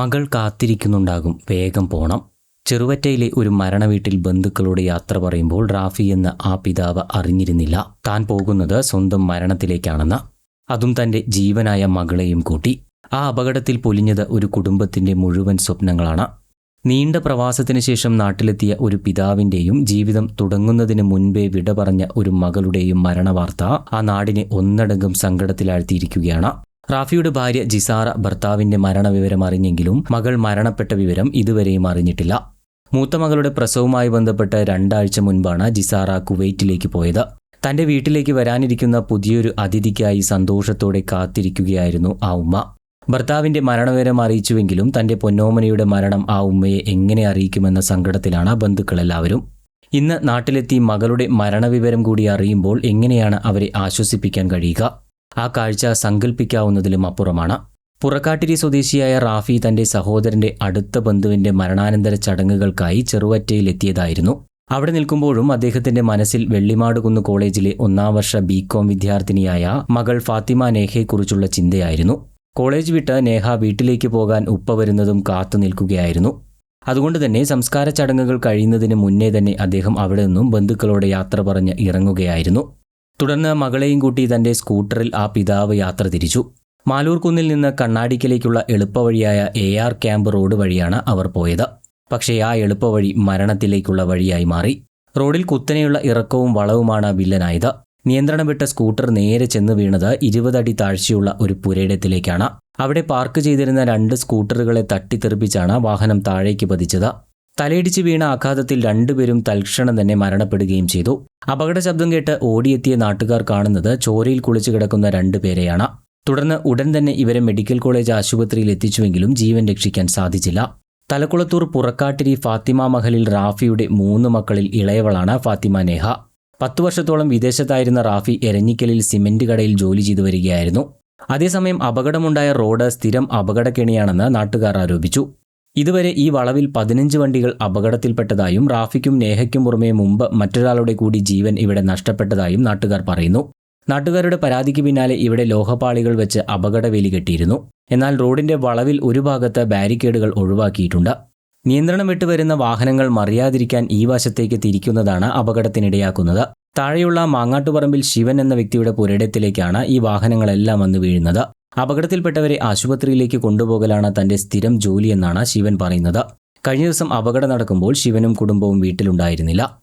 മകൾ കാത്തിരിക്കുന്നുണ്ടാകും. വേഗം പോണം. ചെറുവറ്റയിലെ ഒരു മരണവീട്ടിൽ ബന്ധുക്കളുടെ യാത്ര പറയുമ്പോൾ റാഫി എന്ന ആ പിതാവ് അറിഞ്ഞിരുന്നില്ല. താൻ പോകുന്നത് സ്വന്തം മരണത്തിലേക്കാണെന്ന്. അതും തന്റെ ജീവനായ മകളെയും കൂട്ടി. ആ അപകടത്തിൽ പൊലിഞ്ഞത് ഒരു കുടുംബത്തിന്റെ മുഴുവൻ സ്വപ്നങ്ങളാണ്. നീണ്ട പ്രവാസത്തിന് ശേഷം നാട്ടിലെത്തിയ ഒരു പിതാവിന്റെയും ജീവിതം തുടങ്ങുന്നതിന് മുൻപേ വിട പറഞ്ഞ ഒരു മകളുടെയും മരണവാർത്ത ആ നാടിനെ ഒന്നടങ്കം സങ്കടത്തിലാഴ്ത്തിയിരിക്കുകയാണ്. റാഫിയുടെ ഭാര്യ ജിസാറ ഭർത്താവിന്റെ മരണവിവരം അറിഞ്ഞെങ്കിലും മകൾ മരണപ്പെട്ട വിവരം ഇതുവരെയും അറിഞ്ഞിട്ടില്ല. മൂത്ത മകളുടെ പ്രസവവുമായി ബന്ധപ്പെട്ട് രണ്ടാഴ്ച മുൻപാണ് ജിസാറ കുവൈറ്റിലേക്ക് പോയത്. തന്റെ വീട്ടിലേക്ക് വരാനിരിക്കുന്ന പുതിയൊരു അതിഥിക്കായി സന്തോഷത്തോടെ കാത്തിരിക്കുകയായിരുന്നു ആ ഉമ്മ. ഭർത്താവിന്റെ മരണവിവരം അറിയിച്ചുവെങ്കിലും തന്റെ പൊന്നോമനയുടെ മരണം ആ ഉമ്മയെ എങ്ങനെ അറിയിക്കുമെന്ന സങ്കടത്തിലാണ് ബന്ധുക്കളെല്ലാവരും. ഇന്ന് നാട്ടിലെത്തി മകളുടെ മരണവിവരം കൂടി അറിയുമ്പോൾ എങ്ങനെയാണ് അവരെ ആശ്വസിപ്പിക്കാൻ കഴിയുക? ആ കാഴ്ച സങ്കല്പിക്കാവുന്നതിലും അപ്പുറമാണ്. പുറക്കാട്ടിരി സ്വദേശിയായ റാഫി തന്റെ സഹോദരന്റെ അടുത്ത ബന്ധുവിന്റെ മരണാനന്തര ചടങ്ങുകൾക്കായി ചെറുവറ്റയിൽ എത്തിയതായിരുന്നു അവിടെ നിൽക്കുമ്പോഴും അദ്ദേഹത്തിന്റെ മനസ്സിൽ വെള്ളിമാടുകുന്ന് കോളേജിലെ ഒന്നാം വർഷ ബി കോം വിദ്യാർത്ഥിനിയായ മകൾ ഫാത്തിമ നേഹയെക്കുറിച്ചുള്ള ചിന്തയായിരുന്നു. കോളേജ് വിട്ട് നേഹ വീട്ടിലേക്ക് പോകാൻ ഉപ്പ വരുന്നതും കാത്തു നിൽക്കുകയായിരുന്നു. അതുകൊണ്ട് തന്നെ സംസ്കാര ചടങ്ങുകൾ കഴിയുന്നതിന് മുന്നേ തന്നെ അദ്ദേഹം അവിടെ നിന്നും ബന്ധുക്കളോട് യാത്ര പറഞ്ഞ് ഇറങ്ങുകയായിരുന്നു. തുടർന്ന് മകളെയും കൂട്ടി തന്റെ സ്കൂട്ടറിൽ ആ പിതാവ് യാത്ര തിരിച്ചു. മാലൂർക്കുന്നിൽ നിന്ന് കണ്ണാടിക്കലേക്കുള്ള എളുപ്പവഴിയായ എ ആർ ക്യാമ്പ് റോഡ് വഴിയാണ് അവർ പോയത്. പക്ഷേ ആ എളുപ്പവഴി മരണത്തിലേക്കുള്ള വഴിയായി മാറി. റോഡിൽ കുത്തനെയുള്ള ഇറക്കവും വളവുമാണ് വില്ലനായത്. നിയന്ത്രണം വിട്ട സ്കൂട്ടർ നേരെ ചെന്ന് വീണത് ഇരുപതടി താഴ്ചയുള്ള ഒരു പുരയിടത്തിലേക്കാണ്. അവിടെ പാർക്ക് ചെയ്തിരുന്ന രണ്ട് സ്കൂട്ടറുകളെ തട്ടിത്തെറിപ്പിച്ചാണ് വാഹനം താഴേക്ക് പതിച്ചത്. തലയിടിച്ച് വീണ ആഘാതത്തിൽ രണ്ടുപേരും തൽക്ഷണം തന്നെ മരണപ്പെടുകയും ചെയ്തു. അപകട ശബ്ദം കേട്ട് ഓടിയെത്തിയ നാട്ടുകാർ കാണുന്നത് ചോരയിൽ കുളിച്ചു കിടക്കുന്ന രണ്ടുപേരെയാണ് തുടർന്ന് ഉടൻ തന്നെ ഇവരെ മെഡിക്കൽ കോളേജ് ആശുപത്രിയിൽ എത്തിച്ചുവെങ്കിലും ജീവൻ രക്ഷിക്കാൻ സാധിച്ചില്ല. തലക്കുളത്തൂർ പുറക്കാട്ടിരി ഫാത്തിമ മഹലിൽ റാഫിയുടെ മൂന്ന് മക്കളിൽ ഇളയവളാണ് ഫാത്തിമ നേഹ. പത്തു വർഷത്തോളം വിദേശത്തായിരുന്ന റാഫി എരഞ്ഞിക്കലിൽ സിമന്റ് കടയിൽ ജോലി ചെയ്തു വരികയായിരുന്നു. അതേസമയം അപകടമുണ്ടായ റോഡ് സ്ഥിരം അപകടക്കെണിയാണെന്ന് നാട്ടുകാർ ആരോപിച്ചു. ഇതുവരെ ഈ വളവിൽ പതിനഞ്ച് വണ്ടികൾ അപകടത്തിൽപ്പെട്ടതായും റാഫിക്കും നേഹയ്ക്കും പുറമേ മുമ്പ് മറ്റൊരാളുടെ കൂടി ജീവൻ ഇവിടെ നഷ്ടപ്പെട്ടതായും നാട്ടുകാർ പറയുന്നു. നാട്ടുകാരുടെ പരാതിക്ക് പിന്നാലെ ഇവിടെ ലോഹപാളികൾ വെച്ച് അപകടവേലി കെട്ടിയിരുന്നു. എന്നാൽ റോഡിന്റെ വളവിൽ ഒരു ഭാഗത്ത് ബാരിക്കേഡുകൾ ഒഴിവാക്കിയിട്ടുണ്ട്. നിയന്ത്രണം വിട്ടു വരുന്ന വാഹനങ്ങൾ മറിയാതിരിക്കാൻ ഈ വശത്തേക്ക് തിരിക്കുന്നതാണ് അപകടത്തിനിടയാക്കുന്നത്. താഴെയുള്ള മാങ്ങാട്ടുപറമ്പിൽ ശിവൻ എന്ന വ്യക്തിയുടെ പുരയിടത്തിലേക്കാണ് ഈ വാഹനങ്ങളെല്ലാം വന്ന് വീഴുന്നത്. അപകടത്തിൽപ്പെട്ടവരെ ആശുപത്രിയിലേക്ക് കൊണ്ടുപോകലാണ് തന്റെ സ്ഥിരം ജോലിയെന്നാണ് ശിവൻ പറയുന്നത്. കഴിഞ്ഞ ദിവസം അപകടം നടക്കുമ്പോൾ ശിവനും കുടുംബവും വീട്ടിലുണ്ടായിരുന്നില്ല.